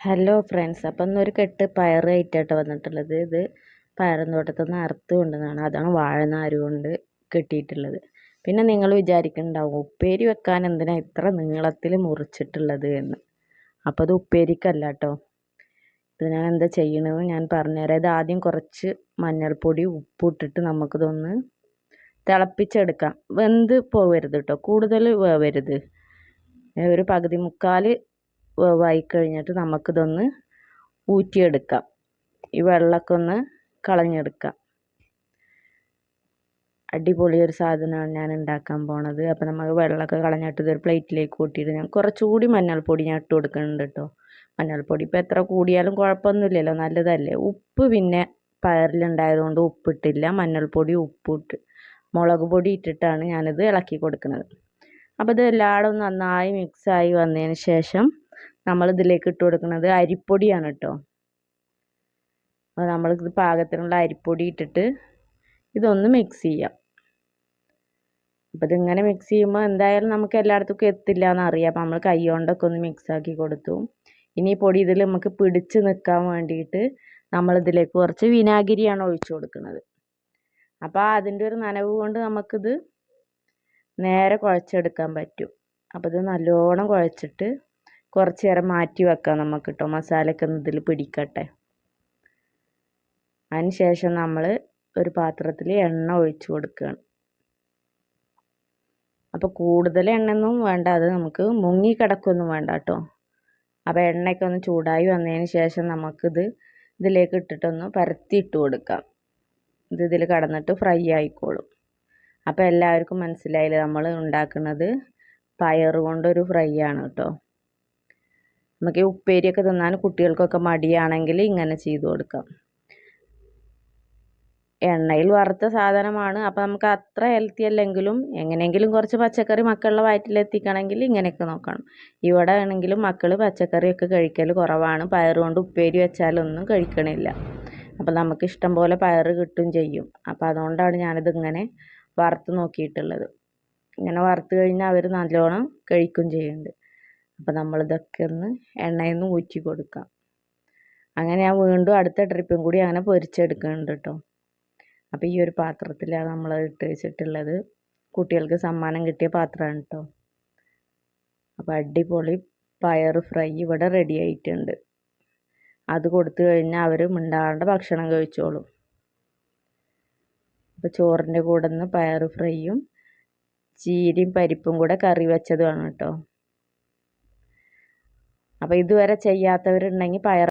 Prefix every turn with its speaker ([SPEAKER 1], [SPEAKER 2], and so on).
[SPEAKER 1] Hello friends അപ്പം ഇന്നൊരു കെട്ട് പയർ ആയിട്ടാട്ടോ വന്നിട്ടുള്ളത്. ഇത് പയറും തോട്ടത്തിൽ അറുത്ത് കൊണ്ടുവന്നതാണ്. അതാണ് വാഴനാര് കൊണ്ട് കെട്ടിയിട്ടുള്ളത്. പിന്നെ നിങ്ങൾ വിചാരിക്കുന്നുണ്ടാവും ഉപ്പേരി വെക്കാൻ എന്തിനാ ഇത്ര നീളത്തിൽ മുറിച്ചിട്ടുള്ളത് എന്ന്. അപ്പോൾ അത് ഉപ്പേരിക്കല്ല കേട്ടോ ഇത് ഞാൻ എന്താ ചെയ്യണമെന്ന് ഞാൻ പറഞ്ഞുതരാം ഇത് ആദ്യം കുറച്ച് മഞ്ഞൾപ്പൊടി ഉപ്പിട്ടിട്ട് നമുക്കിതൊന്ന് തിളപ്പിച്ചെടുക്കാം. വെന്ത് പോവരുത് കേട്ടോ കൂടുതൽ വേവരുത്. ഒരു പകുതി മുക്കാൽ വേവായി കഴിഞ്ഞിട്ട് നമുക്കിതൊന്ന് ഊറ്റിയെടുക്കാം. ഈ വെള്ളമൊക്കെ ഒന്ന് കളഞ്ഞെടുക്കാം. അടിപൊളി ഒരു സാധനമാണ് ഞാൻ ഉണ്ടാക്കാൻ പോണത്. അപ്പോൾ നമുക്ക് വെള്ളമൊക്കെ കളഞ്ഞിട്ട് ഇതൊരു പ്ലേറ്റിലേക്ക് കൂട്ടിയിട്ട് ഞാൻ കുറച്ചുകൂടി മഞ്ഞൾപ്പൊടി ഞാൻ ഇട്ട് കൊടുക്കുന്നുണ്ട് കേട്ടോ. മഞ്ഞൾപ്പൊടി ഇപ്പോൾ എത്ര കൂടിയാലും കുഴപ്പമൊന്നുമില്ലല്ലോ നല്ലതല്ലേ? ഉപ്പ് പിന്നെ പയറിലുണ്ടായതുകൊണ്ട് ഉപ്പിട്ടില്ല. മഞ്ഞൾപ്പൊടി ഉപ്പിട്ട് മുളക് പൊടി ഇട്ടിട്ടാണ് ഞാനിത് ഇളക്കി കൊടുക്കുന്നത്. അപ്പോൾ ഇത് എല്ലായിടും നന്നായി മിക്സായി വന്നതിന് ശേഷം നമ്മൾ ഇതിലേക്ക് ഇട്ട് കൊടുക്കുന്നത് അരിപ്പൊടിയാണ് കേട്ടോ അപ്പോൾ നമ്മൾ ഇത് പാകത്തിനുള്ള അരിപ്പൊടി ഇട്ടിട്ട് ഇതൊന്ന് മിക്സ് ചെയ്യാം. അപ്പോൾ ഇതിങ്ങനെ മിക്സ് ചെയ്യുമ്പോൾ എന്തായാലും നമുക്ക് എല്ലായിടത്തേക്കും എത്തില്ല എന്നറിയാം അപ്പോൾ നമ്മൾ കൈ കൊണ്ടൊക്കെ ഒന്ന് മിക്സ് ആക്കി കൊടുത്തു. ഇനി ഈ പൊടി ഇതിൽ നമുക്ക് പിടിച്ച് നിൽക്കാൻ വേണ്ടിയിട്ട് നമ്മളിതിലേക്ക് കുറച്ച് വിനാഗിരിയാണ് ഒഴിച്ചു കൊടുക്കുന്നത്. അപ്പോൾ അതിന്റെ ഒരു നനവ് കൊണ്ട് നമുക്കിത് നേരെ കുഴച്ചെടുക്കാൻ പറ്റും. അപ്പോൾ ഇത് നല്ലോണം കുഴച്ചിട്ട് കുറച്ച് നേരം മാറ്റി വെക്കാം നമുക്ക് കേട്ടോ മസാലയൊക്കെ ഇതിൽ പിടിക്കട്ടെ. അതിന് ശേഷം നമ്മൾ ഒരു പാത്രത്തിൽ എണ്ണ ഒഴിച്ച് കൊടുക്കുകയാണ് അപ്പോൾ കൂടുതൽ എണ്ണയൊന്നും വേണ്ട. അത് നമുക്ക് മുങ്ങി കിടക്കൊന്നും വേണ്ട കേട്ടോ. അപ്പോൾ എണ്ണയൊക്കെ ഒന്ന് ചൂടായി വന്നതിന് ശേഷം നമുക്കിത് ഇതിലേക്ക് ഇട്ടിട്ടൊന്ന് പരത്തി ഇട്ട് കൊടുക്കാം. ഇത് ഇതിൽ കടന്നിട്ട് ഫ്രൈ ആയിക്കോളും. അപ്പോൾ എല്ലാവർക്കും മനസ്സിലായില്ലേ? നമ്മൾ ഉണ്ടാക്കുന്നത് പയർ കൊണ്ടൊരു ഫ്രൈ ആണ് കേട്ടോ. നമുക്ക് ഈ ഉപ്പേരിയൊക്കെ തിന്നാൻ കുട്ടികൾക്കൊക്കെ മടിയാണെങ്കിൽ ഇങ്ങനെ ചെയ്തു കൊടുക്കാം. എണ്ണയിൽ വറുത്ത സാധനമാണ്. അപ്പോൾ നമുക്ക് അത്ര ഹെൽത്തി അല്ലെങ്കിലും എങ്ങനെയെങ്കിലും കുറച്ച് പച്ചക്കറി മക്കളുടെ വയറ്റിലെത്തിക്കണമെങ്കിൽ ഇങ്ങനെയൊക്കെ നോക്കണം. ഇവിടെ ആണെങ്കിലും മക്കൾ പച്ചക്കറിയൊക്കെ കഴിക്കൽ കുറവാണ്. പയറുകൊണ്ട് കൊണ്ട് ഉപ്പേരി വെച്ചാലൊന്നും കഴിക്കണില്ല. അപ്പോൾ നമുക്ക് ഇഷ്ടം പോലെ പയർ കിട്ടും ചെയ്യും. അപ്പോൾ അതുകൊണ്ടാണ് ഞാനിത് ഇങ്ങനെ വറുത്ത് നോക്കിയിട്ടുള്ളത്. ഇങ്ങനെ വറുത്ത് കഴിഞ്ഞാൽ അവർ നല്ലോണം കഴിക്കും ചെയ്യുന്നുണ്ട്. അപ്പോൾ നമ്മളിതൊക്കെ ഒന്ന് എണ്ണയിൽ നിന്ന് ഊറ്റി കൊടുക്കാം. അങ്ങനെ ഞാൻ വീണ്ടും അടുത്ത ട്രിപ്പും കൂടി അങ്ങനെ പൊരിച്ചെടുക്കുന്നുണ്ട് കേട്ടോ അപ്പോൾ ഈ ഒരു പാത്രത്തിലാണ് നമ്മൾ ഇട്ട് വെച്ചിട്ടുള്ളത്. കുട്ടികൾക്ക് സമ്മാനം കിട്ടിയ പാത്രമാണ് കേട്ടോ അപ്പോൾ അടിപൊളി പയർ ഫ്രൈ ഇവിടെ റെഡി ആയിട്ടുണ്ട്. അത് കൊടുത്തു കഴിഞ്ഞാൽ അവർ മിണ്ടാണ്ട് ഭക്ഷണം കഴിച്ചോളും. അപ്പോൾ ചോറിന്റെ കൂടെ നിന്ന് പയർ ഫ്രൈയും ചീരയും പരിപ്പും കൂടെ കറി വെച്ചതുമാണ് കേട്ടോ അപ്പോൾ ഇതുവരെ ചെയ്യാത്തവരുണ്ടെങ്കിൽ പയർ